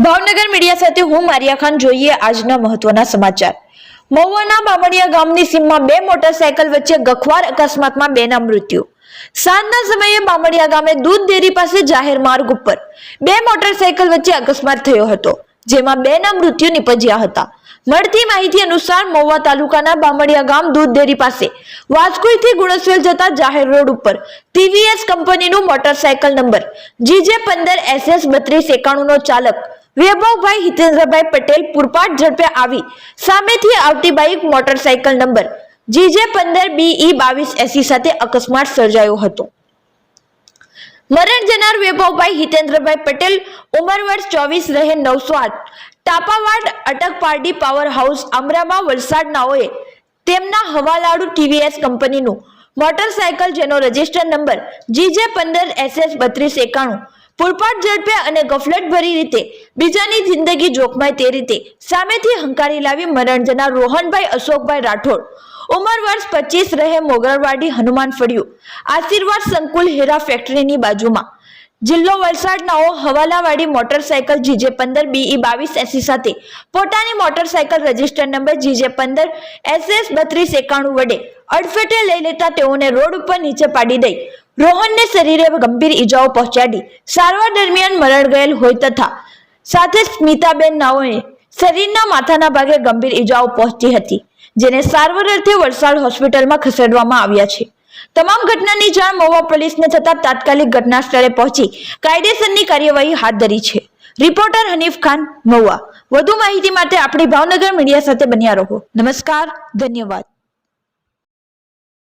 Media સાથે હું Maria Khan જોઈએ આજના મહત્વના સમાચાર. મહુવાના બામણિયા ગામની સીમમાં બે મોટરસાયકલ વચ્ચે ગખવાર અકસ્માતમાં બેના મૃત્યુ. સાંજના સમયે બામણિયા ગામે દૂધ ડેરી પાસે જાહેર માર્ગ ઉપર બે મોટરસાયકલ વચ્ચે અકસ્માત થયો હતો, જેમાં બેના મૃત્યુ નિપજ્યા હતા. મળતી માહિતી અનુસાર મહુવા તાલુકાના બામણિયા ગામ દૂધ ડેરી પાસે વાસ્કોઈથી ગુણસવેલ જતા જાહેર રોડ ઉપર ટીવીએસ કંપનીનું મોટરસાયકલ નંબર જીજે પંદર એસએસ બત્રીસ એકાણું નો ચાલક વૈભવભાઈ હિતેન્દ્રભાઈ પટેલ પૂરપાટ ઝડપે આવી. સામેથી આવતી બાઇક મોટરસાયકલ નંબર જીજે પંદર બીઈ બાવીસ એસી સાથે અકસ્માત સર્જાયો હતો. મરણ જનાર વૈભવભાઈ હિતેન્દ્રભાઈ પટેલ ઉંમર વર્ષ ચોવીસ રહે નવસો આઠ. ટાપાવાડ અટક પાર્ટી પાવર હાઉસ આમરામાં વલસાડનાઓએ તેમના હવાલાડુ ટીવીએસ કંપનીનું મોટરસાયકલ જેનો રજિસ્ટર નંબર જીજે પંદર એસએસ બત્રીસ એકાણું પૂરપાટ ઝડપે અને ગફલતભરી રીતે બીજાની જિંદગી જોખમાય તે રીતે સામેથી હંકારી લાવી મરણ જનાર રોહનભાઈ અશોકભાઈ રાઠોડ. ઉંમર વર્ષ પચીસ રહે મોગરવાડી હનુમાન ફળિયું. આશીર્વાદ સંકુલ હીરા ફેક્ટરીની બાજુમાં. જિલ્લો વલસાડનાઓ હવાલાવાડી મોટરસાયકલ જીજે પંદર બીઈ બાવીસ એસી સાથે. પોતાની મોટરસાયકલ રજિસ્ટર નંબર જીજે પંદર એસએસ બત્રીસ એકાણું વડે અડફેટે લઈ લેતા તેઓને રોડ ઉપર નીચે પાડી દઈ. રોહનને શરીરે ગંભીર ઈજાઓ પહોંચાડી સારવાર દરમિયાન મરણ ગયેલ હોય તથા સાથે સ્મિતાબેન નાઓએ શરીરના માથાના ભાગે ગંભીર ઈજાઓ પહોંચી હતી, જેને સારવાર અર્થે વલસાડ હોસ્પિટલમાં ખસેડવામાં આવ્યા છે. તમામ ઘટનાની જાણ મહુવા પોલીસને થતા તાત્કાલિક ઘટના સ્થળે પહોંચી કાયદેસરની કાર્યવાહી હાથ ધરી છે. રિપોર્ટર હનીફ ખાન, મહુવા. વધુ માહિતી માટે આપણી ભાવનગર મીડિયા સાથે બન્યા રહો. નમસ્કાર, ધન્યવાદ.